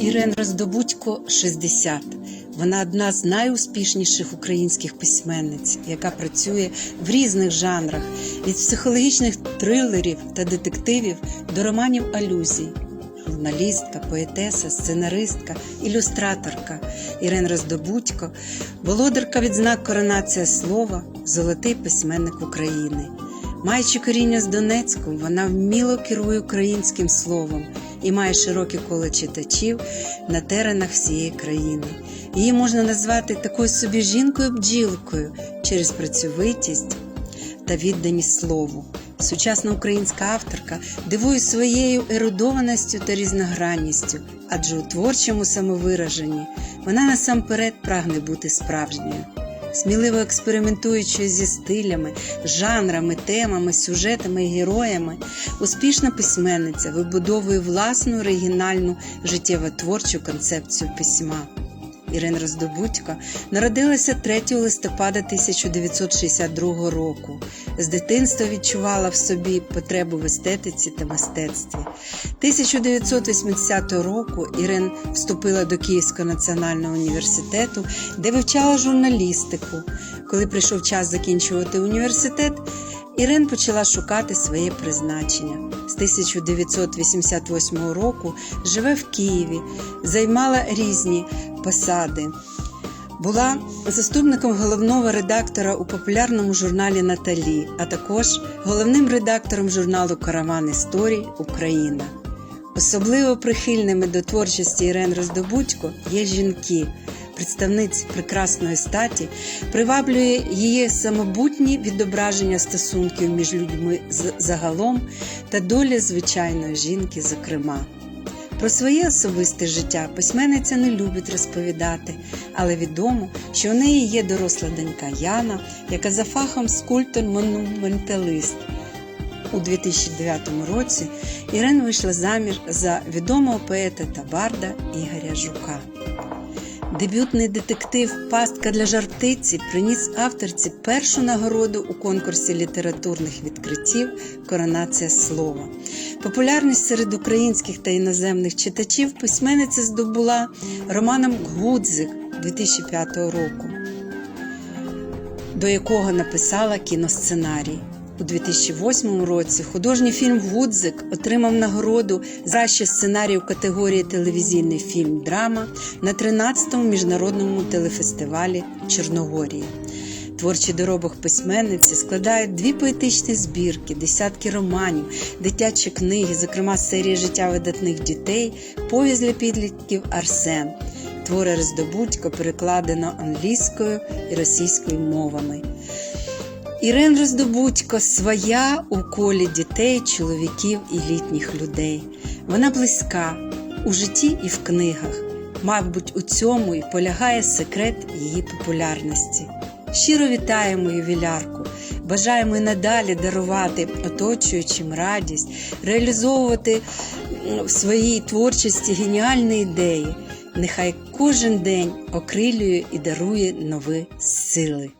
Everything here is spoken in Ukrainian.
Ірен Роздобудько 60. Вона одна з найуспішніших українських письменниць, яка працює в різних жанрах від психологічних трилерів та детективів до романів алюзій. Журналістка, поетеса, сценаристка, ілюстраторка Ірен Роздобудько, володарка відзнак Коронація слова, золотий письменник України. Маючи коріння з Донецьку, вона вміло керує українським словом і має широке коло читачів на теренах всієї країни. Її можна назвати такою собі жінкою-бджілкою через працьовитість та відданість слову. Сучасна українська авторка дивує своєю ерудованістю та різногранністю, адже у творчому самовираженні вона насамперед прагне бути справжньою. Сміливо експериментуючи зі стилями, жанрами, темами, сюжетами і героями, успішна письменниця вибудовує власну оригінальну життєво-творчу концепцію письма. Ірина Роздобудько народилася 3 листопада 1962 року. З дитинства відчувала в собі потребу в естетиці та мистецтві. 1980 року Ірин вступила до Київського національного університету, де вивчала журналістику. Коли прийшов час закінчувати університет, Ірен почала шукати своє призначення. З 1988 року живе в Києві, займала різні посади. Була заступником головного редактора у популярному журналі Наталі, а також головним редактором журналу Караван історій Україна. Особливо прихильними до творчості Ірен Роздобудько є жінки. Представниць прекрасної статі приваблює її самобутні відображення стосунків між людьми загалом та долі звичайної жінки, зокрема. Про своє особисте життя письменниця не любить розповідати, але відомо, що у неї є доросла донька Яна, яка за фахом скульптор-монументалист. У 2009 році Ірен вийшла заміж за відомого поета та барда Ігоря Жука. Дебютний детектив Пастка для жартиці приніс авторці першу нагороду у конкурсі літературних відкриттів Коронація слова. Популярність серед українських та іноземних читачів письменниця здобула романом Гудзик 2005 року, до якого написала кіносценарій. У 2008 році художній фільм Гудзик отримав нагороду за ще у категорії телевізійний фільм Драма на 13-му міжнародному телефестивалі Чорногорії. Творчий доробок письменниці складають дві поетичні збірки, десятки романів, дитячі книги, зокрема серії життя видатних дітей, повість для підлітків Арсен. Твори Роздобудько перекладено англійською і російською мовами. Ірен Роздобудько своя у колі дітей, чоловіків і літніх людей. Вона близька у житті і в книгах. Мабуть, у цьому і полягає секрет її популярності. Щиро вітаємо ювілярку, бажаємо і надалі дарувати оточуючим радість, реалізовувати в своїй творчості геніальні ідеї. Нехай кожен день окрилює і дарує нові сили.